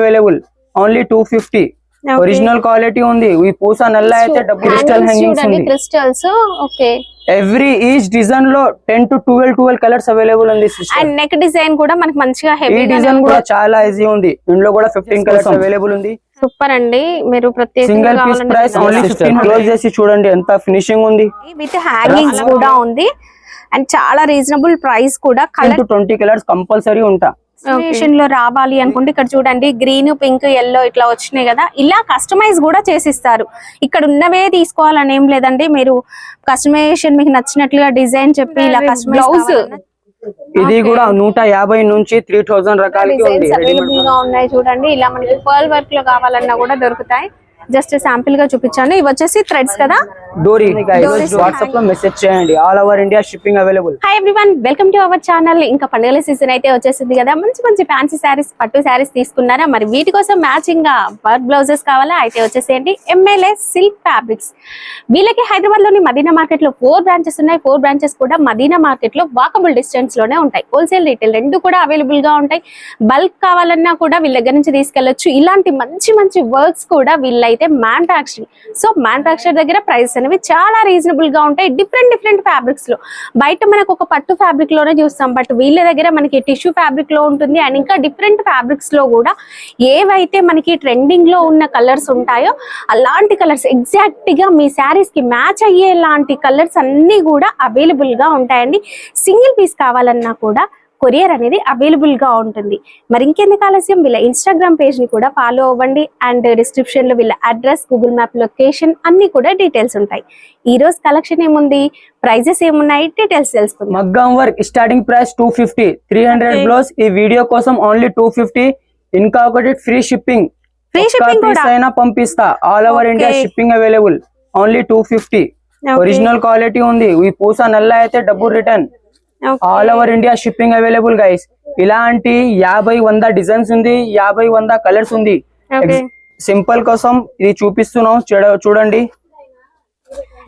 Available only two fifty original quality ఉంది. ఈ పూస నల్ల అయితే డబ్బు crystal hangings crystals okay every each డిజైన్లో ten to twelve twelve colours available ఉంది అండ్ నెక్ డిజైన్ కూడా మనకి మంచిగా హెవీ డిజైన్ కూడా చాలా ఈజీ ఉంది. ఇందులో కూడా ఫిఫ్టీన్ కలర్స్ అవైలబుల్ ఉంది. సూపర్ అండి. మీరు సింగిల్ ప్రత్యేకంగా piece price only fifteen close చేసి చూడండి ఎంత ఫినిషింగ్ ఉంది. విత్ హ్యాంగింగ్స్ కూడా ఉంది. అండ్ చాలా రీజనబుల్ ప్రైస్ కూడా. కలర్ ట్వంటీ కలర్స్ కంపల్సరీ ఉంటా. కాంబినేషన్లో రావాలి అనుకుంటే ఇక్కడ చూడండి గ్రీన్ పింక్ ఎల్లో ఇట్లా వచ్చినాయి కదా. ఇలా కస్టమైజ్ కూడా చేసిస్తారు. ఇక్కడ ఉన్నవే తీసుకోవాలని ఏం లేదండి. మీరు కస్టమైజేషన్ మీకు నచ్చినట్లుగా డిజైన్ చెప్పి ఇలా కస్టమైజ్ ఇది కూడా నూట యాభై నుంచి త్రీ థౌసండ్ రకాలకి ఉంది. డిజైన్స్ అవైలబుల్గా ఉన్నాయి చూడండి. ఇలా మనకి పర్ల్ వర్క్లో కావాలన్నా కూడా దొరుకుతాయి. జస్ట్ శాంపిల్గా చూపించాను. ఇవి వచ్చేసి థ్రెడ్స్ కదా? డోరీ వాట్సాప్లో మెసేజ్ చేయండి. All over India shipping available hi everyone welcome to our channel ఇంకా పండుగల సీజన్ అయితే వచ్చేసింది కదా. మంచి మంచి ఫ్యాన్సీ శారీస్ పట్టు శారీస్ తీసుకున్నారా? మరి వీటి కోసం మ్యాచింగ్గా వర్క్ బ్లౌజెస్ కావాలా? అయితే వచ్చేసేయండి. ఎంఎల్ఏ సిల్క్ ఫ్యాబ్రిక్స్ వీళ్ళకి హైదరాబాద్లోని మదీనా మార్కెట్లో ఫోర్ బ్రాంచెస్ ఉన్నాయి. ఫోర్ బ్రాంచెస్ కూడా మదీనా మార్కెట్లో వాకబుల్ డిస్టెన్స్లోనే ఉంటాయి. హోల్సేల్ రీటైల్ రెండు కూడా అవైలబుల్గా ఉంటాయి. బల్క్ కావాలన్నా కూడా వీళ్ళ దగ్గర నుంచి తీసుకెళ్ళొచ్చు ఇలాంటి మంచి మంచి వర్క్స్ కూడా అయితే మ్యానుఫాక్చరింగ్ సో మ్యానుఫాక్చర్ దగ్గర ప్రైస్ అనేవి చాలా రీజనబుల్గా ఉంటాయి. డిఫరెంట్ డిఫరెంట్ ఫ్యాబ్రిక్స్లో. బయట మనకు ఒక పట్టు ఫ్యాబ్రిక్లోనే చూస్తాం. బట్ వీళ్ళ దగ్గర మనకి టిష్యూ ఫ్యాబ్రిక్లో ఉంటుంది. అండ్ ఇంకా డిఫరెంట్ ఫ్యాబ్రిక్స్లో కూడా ఏవైతే మనకి ట్రెండింగ్లో ఉన్న కలర్స్ ఉంటాయో అలాంటి కలర్స్ ఎగ్జాక్ట్గా మీ శారీస్కి మ్యాచ్ అయ్యేలాంటి కలర్స్ అన్ని కూడా అవైలబుల్గా ఉంటాయండి. సింగిల్ పీస్ కావాలన్నా కూడా కొరియర్ అనేది అవైలబుల్గా ఉంటుంది. మరి ఇంకెందుకు ఆలస్యం? వీళ్ళ ఇన్స్టాగ్రామ్ పేజ్ని కూడా ఫాలో అవ్వండి. అండ్ డిస్క్రిప్షన్లో వీళ్ళ అడ్రస్ గూగుల్ మ్యాప్ లొకేషన్ అన్ని కూడా డీటెయిల్స్ ఉంటాయి. ఈ రోజు కలెక్షన్ ఏముంది? ప్రైజెస్ ఏమున్నాయి? డీటెయిల్స్ తెలుసుకుందాం. మగ్గం work starting price two fifty three hundred. Blouse ఈ వీడియో కోసం ఓన్లీ టూ ఫిఫ్టీ ఇంకా ఒకటి ఫ్రీ షిప్పింగ్ ఫ్రీ షిప్పింగ్ కూడా? అయినా పంపిస్తా. All over. India shipping available only two fifty original quality ఉంది. ఈ పూస నల్ల అయితే డబ్బు return all over India shipping available guys ఇలాంటి యాభై వంద డిజైన్స్ ఉంది యాభై వంద కలర్స్ ఉంది. సింపుల్ కోసం ఇది చూపిస్తున్నాం. చూడ- చూడండి.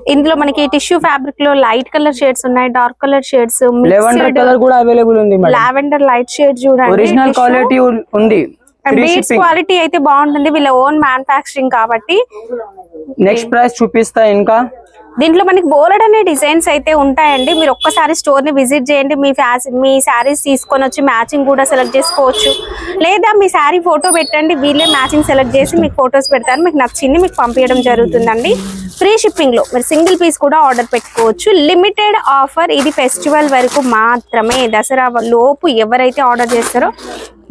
ఇందులో మనకి టిష్యూ ఫ్యాబ్రిక్లో లైట్ కలర్ షేడ్స్ ఉన్నాయి dark colour shades lavender colour కూడా అవైలబుల్ ఉంది లావెండర్ లైట్ షేడ్ చూడండి ఒరిజినల్ క్వాలిటీ ఉంది. బీడ్స్ క్వాలిటీ అయితే బాగుంటుంది. వీళ్ళ ఓన్ మ్యానుఫాక్చరింగ్ కాబట్టి. నెక్స్ట్ ప్రైస్ చూపిస్తా ఇంకా. దీంట్లో మనకి బోలెడ్ అనే డిజైన్స్ అయితే ఉంటాయండి. మీరు ఒక్కసారి స్టోర్ని విజిట్ చేయండి. మీ మీ శారీస్ తీసుకొని వచ్చి మ్యాచింగ్ కూడా సెలెక్ట్ చేసుకోవచ్చు. లేదా మీ శారీ ఫోటో పెట్టండి. వీళ్ళే మ్యాచింగ్ సెలెక్ట్ చేసి మీకు ఫొటోస్ పెడతారు. మీకు నచ్చింది మీకు పంపించడం జరుగుతుందండి. ఫ్రీ షిప్పింగ్లో మీరు సింగిల్ పీస్ కూడా ఆర్డర్ పెట్టుకోవచ్చు. లిమిటెడ్ ఆఫర్ ఇది ఫెస్టివల్ వరకు మాత్రమే. దసరా లోపు ఎవరైతే ఆర్డర్ చేస్తారో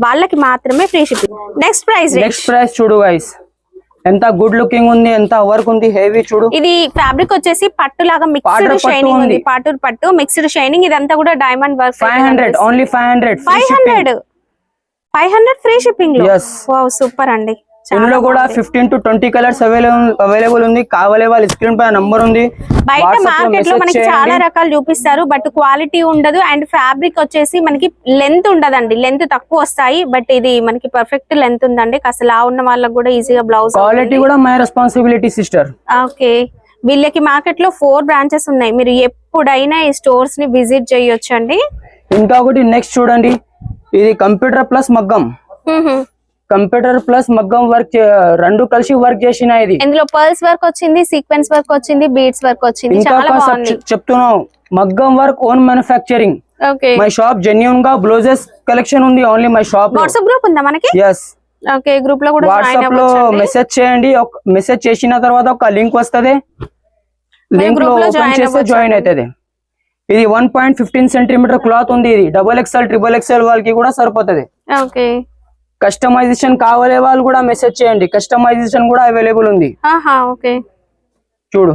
వాళ్ళకి మాత్రమే free shipping next price next price చూడు గైస్ ఎంత గుడ్ లుకింగ్ ఉంది ఎంత వర్క్ ఉంది హెవీ చూడు. ఇది ఫ్యాబ్రిక్ వచ్చేసి పట్టు లాగా మిక్స్డ్ పట్టు షైనింగ్ ఉంది. పాటూర్ పట్టు మిక్స్డ్ షైనింగ్ ఇదంతా కూడా diamond work five hundred only five hundred five hundred five hundred free షిప్పింగ్లో? Yes. సూపర్ అండి. ఇందులో కూడా fifteen to twenty colours available available ఉంది. కావాలే వాళ్ళ స్క్రీన్ పైన నంబర్ ఉంది. బయట మార్కెట్లో మనకి చాలా. రకాలు చూపిస్తారు బట్ క్వాలిటీ ఉండదు అండ్ ఫ్యాబ్రిక్ వచ్చేసి మనకి లెంత్ ఉండదండి. లెంత్ తక్కువ వస్తాయి బట్ ఇది మనకి పర్ఫెక్ట్ లెంత్ ఉందండి. కాస్త లా ఉన్న వాళ్ళకి కూడా ఈజీగా బ్లౌజ్ క్వాలిటీ కూడా మై రెస్పాన్సిబిలిటీ సిస్టర్ ఓకే వీళ్ళకి మార్కెట్లో ఫోర్ బ్రాంచెస్ ఉన్నాయి. మీరు ఎప్పుడైనా ఈ స్టోర్స్ని విజిట్ చేయొచ్చు అండి ఇంకా ఒకటి నెక్స్ట్ చూడండి. ఇది కంప్యూటర్ ప్లస్ మగ్గం. కంప్యూటర్ ప్లస్ మగ్గం వర్క్ రెండు కలిసి వర్క్ చేసిన ఇది. ఇందులో పర్ల్స్ వర్క్ వచ్చింది సీక్వెన్స్ వర్క్ వచ్చింది బీడ్స్ వర్క్ వచ్చింది ఇంకా చాలా కాన్సెప్ట్ బాగుంది చెప్- చెప్తున్నాం మగ్గం work own manufacturing okay. My shop జెన్యున్గా బ్లౌజెస్ కలెక్షన్ ఉంది only my shop WhatsApp group ఉందా మనకి? ఎస్ ఓకే గ్రూప్లో కూడా వాట్సాప్లో మెసేజ్ చేయండి ఒక మెసేజ్ చేసిన తర్వాత ఒక లింక్ వస్తది. లింక్లో ఓపెన్ చేస్తే. జాయిన్ అవుతుంది ఇది one point fifteen centimetre cloth ఉంది ఇది డబుల్ ఎక్స్ఎల్ ట్రిపుల్ ఎక్స్ఎల్ వాళ్ళకి కూడా సరిపోతుంది. ఓకే. కస్టమైజేషన్ కావాలే వాళ్ళు కూడా మెసేజ్ చేయండి. కస్టమైజేషన్ కూడా అవైలబుల్ ఉంది. ఓకే. చూడు.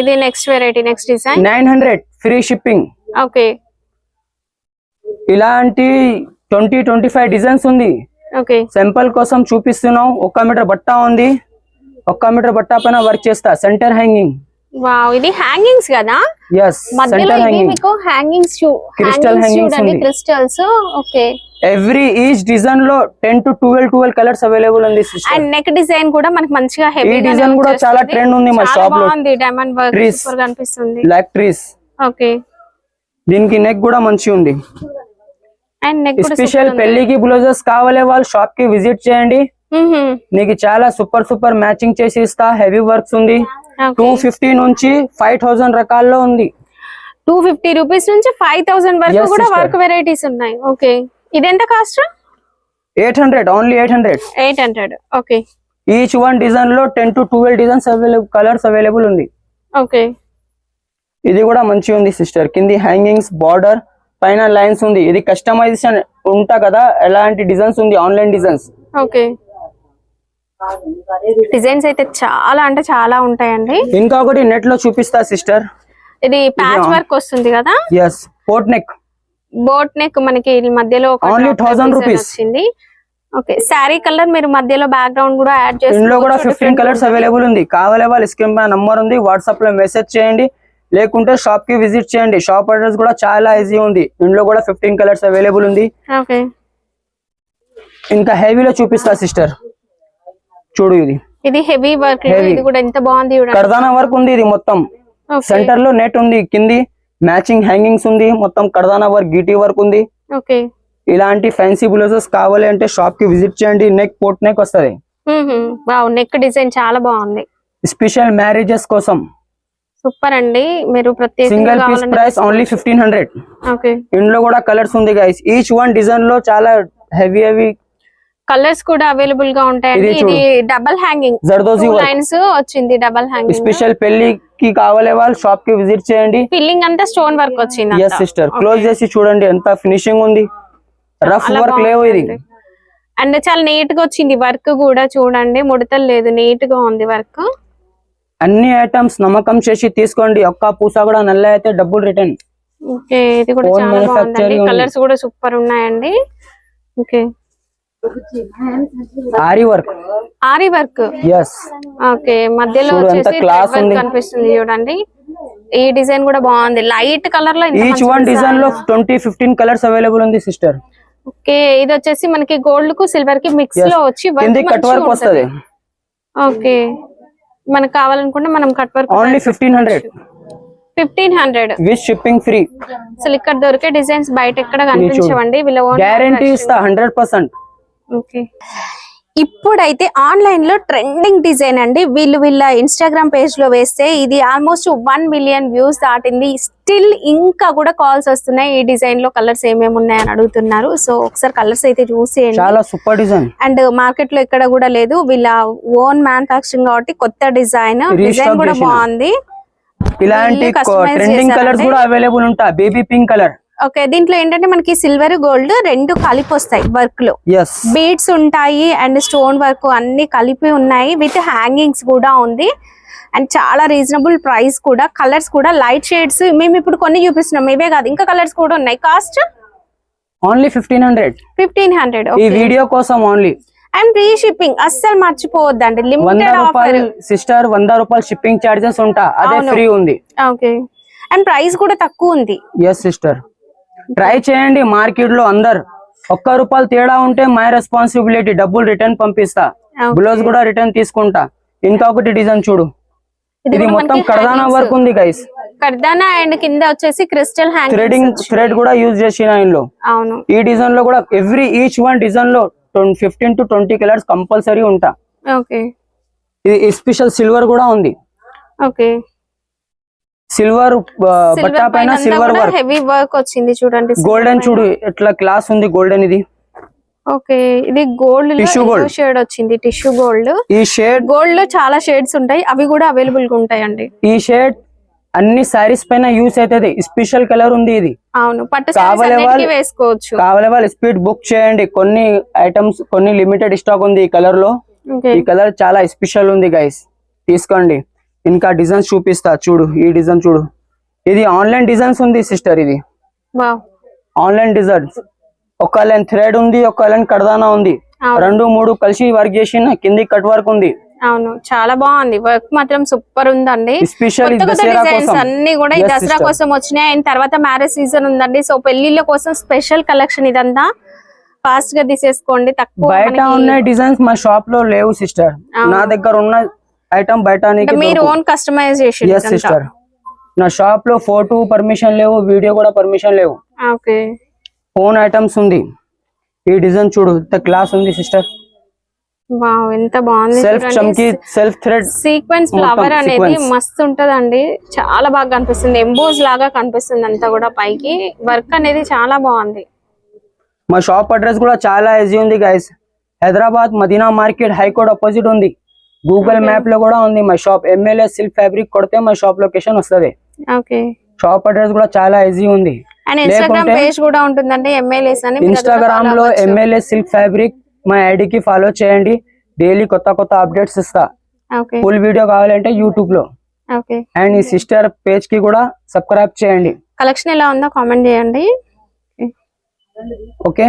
ఇది next variety next design? Nine hundred free shipping. Okay. ఇలాంటి ట్వంటీ ట్వంటీ ఫైవ్ డిజైన్స్ ఉంది. ఓకే. సింపుల్ కోసం చూపిస్తున్నాం. ఒక్క మీటర్ బట్ట ఉంది. ఒక్క మీటర్ బట్ట పైన వర్క్ చేస్తా. Centre hanging. వావ్ ఇది హ్యాంగింగ్స్ కదా? ఎస్ మధ్యలో సెంటర్ ఇవి హ్యాంగింగ్. మీకు hangings. Crystals. Okay. Every each డిజైన్లో ten to twelve twelve colours available ఉంది. అండ్ నెక్ డిజైన్ కూడా మనకి మంచిగా హెవీ design కూడా చాలా trend ఉంది మా shop లో. Diamond work. సూపర్ కనిపిస్తుంది. బ్లాక్ ట్రీస్ ఓకే దీనికి నెక్ కూడా మంచి ఉంది. అండ్ నెక్ స్పెషల్ పెళ్ళికి బ్లౌజెస్ కావాలే వాళ్ళు షాప్కి విజిట్ చేయండి. నీకు చాలా సూపర్ సూపర్ మ్యాచింగ్ చేసి ఇస్తా. హెవీ వర్క్స్ ఉంది. టూ ఫిఫ్టీ నుంచి ఫైవ్ థౌసండ్ రకాల్లో ఉంది. టూ ఫిఫ్టీ రూపీస్ నుంచి ఫైవ్ థౌసండ్ వరకు కూడా. వర్క్ వెరైటీస్ ఉన్నాయి. ఓకే ఇది ఎంత cost eight hundred only eight hundred eight hundred okay each one డిజైన్లో ten to twelve designs available colours available ఉంది. ఓకే ఇది కూడా మంచిగా ఉంది సిస్టర్ కింది హ్యాంగింగ్స్ బార్డర్ పైన లైన్స్ ఉంది. ఇది కస్టమైజేషన్ ఉంటా కదా ఎలాంటి డిజైన్స్ ఉంది? ఆన్లైన్ డిజైన్స్ ఓకే డిజైన్స్ అయితే చాలా అంటే చాలా ఉంటాయండి. ఇంకొకటి నెట్లో చూపిస్తా సిస్టర్ ఇది ప్యాచ్. వర్క్ వస్తుంది కదా? Yes pot neck boat neck మనకి మధ్యలో ఒక Only drop 1000 design rupees. వచ్చింది. ఓకే శారీ కలర్ మీరు మధ్యలో బ్యాక్గ్రౌండ్ కూడా యాడ్ చేసి ఇందులో కూడా ఫిఫ్టీన్ కలర్స్ అవైలబుల్ ఉంది. కావాలే వాళ్ళ స్క్రీన్ పైన నంబర్ ఉంది. వాట్సాప్లో మెసేజ్ చేయండి. లేకుంటే షాప్కి విజిట్ చేయండి. షాప్ అడ్రస్ కూడా చాలా ఈజీ ఉంది. ఇందులో కూడా ఫిఫ్టీన్ కలర్స్ అవైలబుల్ ఉంది. ఇంకా హెవీలో చూపిస్తా సిస్టర్ చూడు ఇది. ఇది హెవీ వర్క్. ఇది కూడా ఎంత బాగుంది కడదానా వర్క్ ఉంది ఇది మొత్తం. సెంటర్లో నెట్ ఉంది. కింది మ్యాచింగ్ హ్యాంగింగ్స్ ఉంది మొత్తం కడదానా వర్క్ గీటీ వర్క్ ఉంది. ఇలాంటి ఫ్యాన్సీ బ్లౌజెస్ కావాలి అంటే షాప్కి విజిట్ చేయండి నెక్ పోట్ నెక్ వస్తుంది. నెక్ డిజైన్ చాలా బాగుంది. స్పెషల్ మ్యారేజెస్ కోసం. సూపర్ అండి. మీరు single piece price only fifteen hundred ఇందులో కూడా కలర్స్ ఉంది గైస్ ఈచ్ వన్ డిజైన్లో చాలా హెవీ హెవీ కలర్స్ కూడా అవైలబుల్గా ఉంటాయండి. ఇది డబల్ హ్యాంగింగ్ లైన్స్ వచ్చింది డబల్ హ్యాంగింగ్ స్పెషల్ పెళ్ళికి కావాలే వాళ్ళు షాప్కి విజిట్ చేయండి. ఫిల్లింగ్ అంతా స్టోన్ వర్క్ వచ్చింది ఎస్ సిస్టర్ క్లోజ్ చేసి చూడండి ఎంత ఫినిషింగ్ ఉంది. రఫ్ వర్క్ లేవు ఇది. అండ్. చాలా నీట్గా వచ్చింది వర్క్ కూడా చూడండి. ముడతలు లేదు నీట్గా ఉంది వర్క్ అన్ని ఐటమ్స్ నమ్మకం చేసి తీసుకోండి. ఒక్క పూస కూడా నల్ల అయితే డబ్బులు రిటర్న్ ఓకే ఇది కూడా చాలా బాగుందండి. ఉంది. కలర్స్ కూడా సూపర్ ఉన్నాయండి. ఓకే ఆరి work. Aari work? Yes okay మధ్యలో వచ్చేసి ఉంది. కనిపిస్తుంది చూడండి. ఈ డిజైన్ కూడా బాగుంది. లైట్ కలర్లో ఈచ్ వన్. డిజైన్లో ట్వంటీ ఫిఫ్టీన్ కలర్స్ అవైలబుల్ ఉంది సిస్టర్ ఓకే ఇది వచ్చేసి మనకి గోల్డ్కు సిల్వర్కి మిక్స్. లో వచ్చి కట్ వర్క్. వస్తుంది. ఓకే. మనకు కావాలనుకుంటే మనం cut work only fifteen hundred fifteen hundred with shipping free అసలు ఇక్కడ దొరికే డిజైన్స్ బయట ఎక్కడ కనిపించవండి. గ్యారంటీ ఇస్తా హండ్రెడ్ పర్సెంట్ ఓకే. ఇప్పుడైతే ఆన్లైన్లో ట్రెండింగ్ డిజైన్ అండి. వీళ్ళు వీళ్ళ ఇన్స్టాగ్రామ్ పేజ్లో వేస్తే ఇది ఆల్మోస్ట్ వన్ మిలియన్ వ్యూస్ దాటింది. స్టిల్ ఇంకా కూడా కాల్స్ వస్తున్నాయి. ఈ డిజైన్లో కలర్స్ ఏమేమి ఉన్నాయని అడుగుతున్నారు. సో ఒకసారి కలర్స్ అయితే చూసేయండి. చాలా సూపర్ డిజైన్ అండ్ మార్కెట్లో ఎక్కడ కూడా లేదు. వీళ్ళ ఓన్ మ్యానుఫాక్చరింగ్ కాబట్టి కొత్త డిజైన్. డిజైన్ కూడా. బాగుంది. ఇలాంటి ట్రెండింగ్ కలర్స్. కూడా అవైలబుల్ ఉంటాయి. బేబీ పింక్ కలర్ ఓకే దీంట్లో ఏంటంటే మనకి సిల్వర్ గోల్డ్ రెండు కలిపి వస్తాయి వర్క్లో బీడ్స్ ఉంటాయి అండ్ స్టోన్ వర్క్ అన్ని కలిపి ఉన్నాయి విత్ హ్యాంగింగ్స్ కూడా ఉంది. అండ్ చాలా రీజనబుల్ ప్రైస్ కూడా కలర్స్ కూడా లైట్ షేడ్స్. మేము ఇప్పుడు కొన్ని చూపిస్తున్నాం ఇవే కాదు ఇంకా కలర్స్ కూడా ఉన్నాయి. Cost? Only fifteen hundred fifteen hundred ఈ వీడియో కోసం ఓన్లీ అండ్ ఫ్రీ షిప్పింగ్ అస్సలు మర్చిపోవద్దండి. వంద లిమిటెడ్ ఆఫర్ రూపాయలు సిస్టర్ వంద రూపాయలు షిప్పింగ్ చార్జెస్ ఉంటా అదే. ఫ్రీ ఉంది. ఓకే. అండ్ ప్రైస్ కూడా తక్కువ ఉంది. ఎస్ సిస్టర్ ట్రై చేయండి మార్కెట్లో అందరు. ఒక్క రూపాయలు తేడా ఉంటే మై రెస్పాన్సిబిలిటీ డబ్బులు రిటర్న్ పంపిస్తా. బ్లౌజ్ కూడా రిటర్న్ తీసుకుంటా. ఇంకొకటి డిజైన్ చూడు. ఇది మొత్తం కడదానా. వర్క్ ఉంది గైస్ కర్దానా అండ్ కింద వచ్చేసి క్రిస్టల్ థ్రెడింగ్ హ్యాంగింగ్ థ్రెడ్ కూడా యూజ్ చేసిన ఇందులో అవును. ఈ డిజైన్లో కూడా ఎవ్రీ ఈచ్ వన్ డిజైన్లో fifteen to twenty colours compulsory ఉంటా. ఓకే ఇది స్పెషల్ సిల్వర్ కూడా ఉంది. ఓకే సిల్వర్ బట్టా పైన సిల్వర్ వర్క్ హెవీ వర్క్ వచ్చింది చూడండి గోల్డెన్ చూడు ఎట్లా క్లాస్ ఉంది గోల్డెన్ ఇది. ఓకే ఇది గోల్డ్ Tissue gold. షేడ్ వచ్చింది టిష్యూ గోల్డ్ ఈ షేడ్ గోల్డ్లో చాలా షేడ్స్ ఉంటాయి అవి కూడా అవైలబుల్గా ఉంటాయండి. ఈ షేడ్ అన్ని సారీస్ పైన యూస్ అవుతుంది స్పెషల్ కలర్ ఉంది ఇది. అవును పట్టు వేసుకోవచ్చు. కావాలి వాళ్ళు స్పీడ్ బుక్ చేయండి. కొన్ని ఐటమ్స్ కొన్ని లిమిటెడ్ స్టాక్ ఉంది ఈ కలర్లో. ఈ కలర్ చాలా స్పెషల్ ఉంది గైస్ తీసుకోండి. ఇంకా డిజైన్స్ చూపిస్తా చూడు ఈ డిజైన్ చూడు. ఇది ఆన్లైన్ డిజైన్స్ ఉంది సిస్టర్ ఇది. ఆన్లైన్ డిజైన్స్ ఒక లైన్ థ్రెడ్ ఉంది ఒక లైన్ కడదానా ఉంది. రెండు మూడు కలిసి వర్క్ చేసిన కింది కట్ వర్క్ ఉంది. అవును. చాలా బాగుంది. వర్క్ మాత్రం సూపర్ ఉందండి. డిజైన్స్ అన్ని కూడా ఈ దసరా. కోసం వచ్చినాయి. అండ్ తర్వాత మ్యారేజ్ సీజన్ ఉందండి. సో పెళ్ళిళ్ళ కోసం స్పెషల్ కలెక్షన్ ఇదంతా. ఫాస్ట్గా తీసేసుకోండి. తక్కువ బయట ఉన్న డిజైన్స్ మా షాప్లో లేవు సిస్టర్. నా దగ్గర ఉన్న ఐటమ్ బయట మీరు ఓన్ కస్టమైజేషన్ ఎస్ సిస్టర్ నా షాప్లో ఫోటో పర్మిషన్ లేవు వీడియో కూడా పర్మిషన్ లేవు. ఓకే ఓన్ ఐటమ్స్ ఉంది. ఈ డిజైన్ చూడు ఇంత క్లాస్ ఉంది సిస్టర్ వావ్ ఎంత బాగుంది సెల్ఫ్ చమ్కి సెల్ఫ్ థ్రెడ్ సీక్వెన్స్ ఫ్లవర్ అనేది. మస్తు ఉంటదండి. చాలా బాగా కనిపిస్తుంది. ఎంబోజ్ లాగా కనిపిస్తుంది అంతా కూడా పైకి. వర్క్ అనేది చాలా బాగుంది. మా షాప్ అడ్రస్ కూడా చాలా ఈజీ ఉంది guys Hyderabad Madina market high court opposite ఉంది. గూగుల్ మ్యాప్లో కూడా ఉంది మా షాప్ ఎమ్మెల్యే సిల్క్ ఫ్యాబ్రిక్ కొడితే మా షాప్ లొకేషన్ వస్తుంది. ఓకే షాప్ అడ్రస్ కూడా చాలా ఈజీ ఉంది. ఇన్స్టాగ్రామ్లో. ఎమ్మెల్యే సిల్క్ ఫ్యాబ్రిక్ మా ఐడికి ఫాలో చేయండి. డైలీ కొత్త కొత్త అప్డేట్స్ ఇస్తా. ఫుల్ వీడియో కావాలంటే యూట్యూబ్లో. అండ్ ఈ సిస్టర్ పేజ్కి కూడా సబ్స్క్రైబ్ చేయండి. కలెక్షన్ ఎలా ఉందో కామెంట్ చేయండి. Okay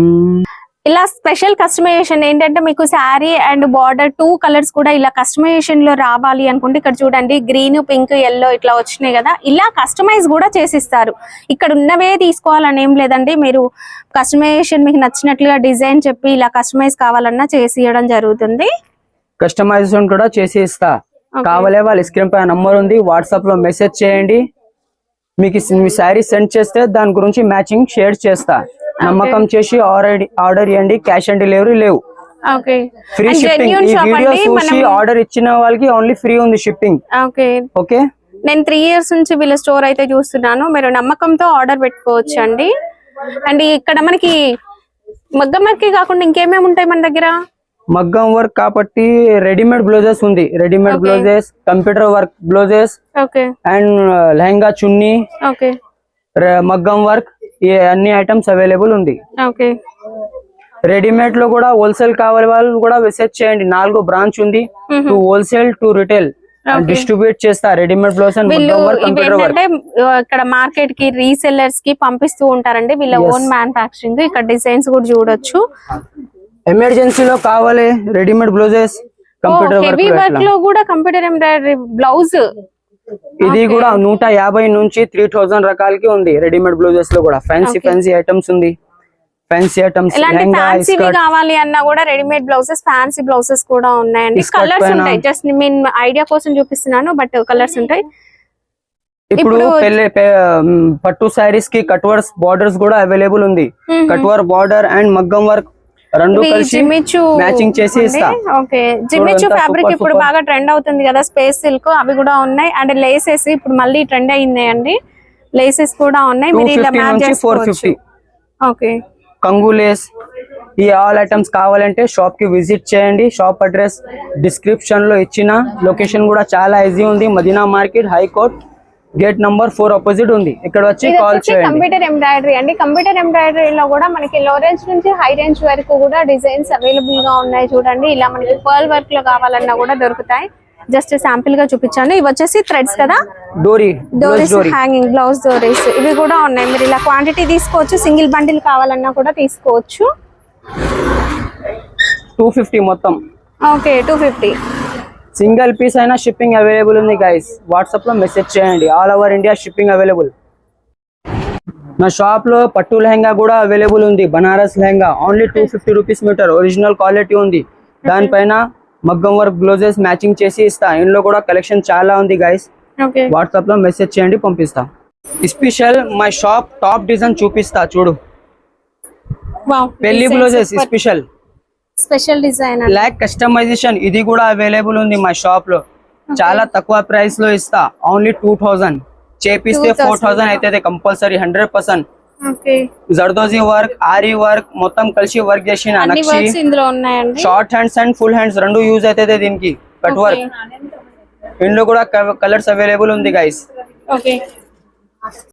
hmm. ఇలా స్పెషల్ కస్టమైజేషన్ ఏంటంటే మీకు sari and border two colours కూడా ఇలా కస్టమైజేషన్లో రావాలి అనుకుంటే ఇక్కడ చూడండి గ్రీన్ పింక్ ఎల్లో ఇట్లా వచ్చినాయి కదా. ఇలా కస్టమైజ్ కూడా చేసిస్తారు. ఇక్కడ ఉన్నవే తీసుకోవాలని ఏం లేదండి. మీరు కస్టమైజేషన్ మీకు నచ్చినట్లుగా డిజైన్ చెప్పి ఇలా కస్టమైజ్ కావాలన్నా చేసి ఇవ్వడం జరుగుతుంది. కస్టమైజేషన్ కూడా చేసి ఇస్తా. కావాలే వాళ్ళ స్క్రీన్ పై నంబర్ ఉంది. వాట్సాప్లో మెసేజ్ చేయండి. మీకు మీ శారీ సెండ్ చేస్తే దాని గురించి మ్యాచింగ్ షేర్ చేస్తా. నమ్మకం చేసి ఆర్డర్ ఆర్డర్ ఇవ్వండి క్యాష్ ఆన్ డెలివరీ లేవు. ఓకే. Free shipping. ఈ వీడియో చూసి ఆర్డర్ ఇచ్చిన వాళ్ళకి ఓన్లీ ఫ్రీ ఉంది షిప్పింగ్ ఓకే. ఓకే? నేను త్రీ ఇయర్స్ నుంచి వీళ్ళ స్టోర్ అయితే చూస్తున్నాను. మీరు నమ్మకంతో ఆర్డర్ పెట్టుకోవచ్చు అండి అండ్ ఇక్కడ మనకి మగ్గమర్కి కాకుండా ఇంకేమేమి ఉంటాయి మన దగ్గర? మగ్గం వర్క్ కాబట్టి రెడీమేడ్ బ్లౌజెస్ ఉంది. Readymade. Blouses computer work blouses and lehenga chunni మగ్గం వర్క్ ఈ అన్ని ఐటమ్స్ అవైలబుల్ ఉంది. ఓకే. రెడీమేడ్లో కూడా హోల్సేల్ కావాలి వాళ్ళు కూడా మెసేజ్ చేయండి. నాలుగు బ్రాంచ్ ఉంది. To wholesale to retail distribute చేస్తా. రెడీమేడ్ ఆ, ఇక్కడ మార్కెట్కి రీసెల్లర్స్కి పంపిస్తూ ఉంటారండి. వీళ్ళ. ఓన్ మ్యానుఫాక్చరింగ్ ఇక్కడ డిజైన్స్ కూడా చూడొచ్చు. ఎమర్జెన్సీలో కావాలి. రెడీమేడ్ బ్లౌజెస్ కంప్యూటర్ హెవీ వర్క్లో కూడా కంప్యూటర్ ఎంబ్రాయిడరీ బ్లౌజ్ ఇది కూడా నూట యాభై నుంచి త్రీ థౌసండ్ రకాలకి ఉంది. రెడీమేడ్ బ్లౌజెస్లో కూడా. ఫ్యాన్సీ ఫ్యాన్సీ ఐటమ్స్ ఉంది. ఫ్యాన్సీ ఐటమ్స్ స్కర్ట్ కావాలి అన్నా కూడా రెడీమేడ్ బ్లౌజెస్ ఫ్యాన్సీ బ్లౌజెస్ కూడా ఉన్నాయండి. కలర్స్ ఉంటాయి. జస్ట్ నేను ఐడియా కోసం చూపిస్తున్నాను బట్ కలర్స్ ఉంటాయి. ఇప్పుడు పట్టు శారీస్కి కట్వర్స్ బార్డర్స్ కూడా అవైలబుల్ ఉంది. కట్వర్ బార్డర్ అండ్ మగ్గం వర్క్ రెండు కలిసి మ్యాచింగ్ చేసి ఇస్తా. ఓకే. జిమ్మిచు ఫ్యాబ్రిక్ ఇప్పుడు. బాగా ట్రెండ్ అవుతుంది కదా స్పేస్ సిల్క్ అవి కూడా ఉన్నాయి. అండ్ లేసెస్ ఇప్పుడు మళ్ళీ ట్రెండ్ అయిందండి లేసెస్ కూడా ఉన్నాయి. మీరు ఇలా మ్యాచ్ చేసుకోవచ్చు. ఓకే. కంగులేస్ ఈ ఆల్ ఐటమ్స్ కావాలంటే షాప్కి విజిట్ చేయండి. షాప్ అడ్రస్ డిస్క్రిప్షన్లో ఇచ్చిన. లొకేషన్ కూడా చాలా ఈజీ ఉంది. Madina market high court gate number four opposite ఉంది. ఇక్కడ వచ్చి కాల్ చేయండి. కంప్యూటర్ ఎంబ్రాయిడరీ అండి. కంప్యూటర్ ఎంబ్రాయిడరీలో కూడా మనకి లో రేంజ్ నుంచి హై రేంజ్ వరకు కూడా డిజైన్స్ అవైలబుల్గా ఉన్నాయి చూడండి. ఇలా మనకి పర్ల్ వర్క్లో కావాలన్నా కూడా దొరుకుతాయి. జస్ట్ శాంపిల్గా చూపించాను. ఇవి వచ్చేసి థ్రెడ్స్ కదా? డోరీ డోరీస్ డోరీ హ్యాంగింగ్ బ్లౌజ్ డోరీస్ ఇవి కూడా ఉన్నాయి. మీరు ఇలా క్వాంటిటీ తీసుకోవచ్చు. సింగిల్ బండిల్ కావాలన్నా కూడా తీసుకోవచ్చు. టూ ఫిఫ్టీ మొత్తం. Okay two fifty single piece అయినా షిప్పింగ్ అవైలబుల్ ఉంది గైస్ వాట్సాప్లో మెసేజ్ చేయండి. All over India shipping available నా షాప్లో పట్టు లెహంగా కూడా అవైలబుల్ ఉంది. Banaras lehenga. Only two fifty rupees metre original quality ఉంది. దానిపైన మగ్గం వర్క్ బ్లౌజెస్ మ్యాచింగ్ చేసి ఇస్తా. ఇందులో కూడా కలెక్షన్ చాలా ఉంది గైస్ ఓకే వాట్సాప్లో మెసేజ్ చేయండి పంపిస్తా. Special my shop top design చూపిస్తా చూడు. పెళ్ళి blouses special special design black customisation ఇది కూడా అవైలబుల్ ఉంది మా షాప్లో. చాలా తక్కువ ప్రైస్లో ఇస్తా. ఓన్లీ టూ థౌజండ్ చేపిస్తే 2000. ఫోర్ థౌసండ్ అయితే compulsory hundred percent zardozi work aari work మొత్తం కలిసి వర్క్ చేసిన short hands and full hands రెండు యూజ్ అవుతుంది దీనికి. కట్ వర్క్ ఇందులో కూడా కలర్స్ అవైలబుల్ ఉంది గైస్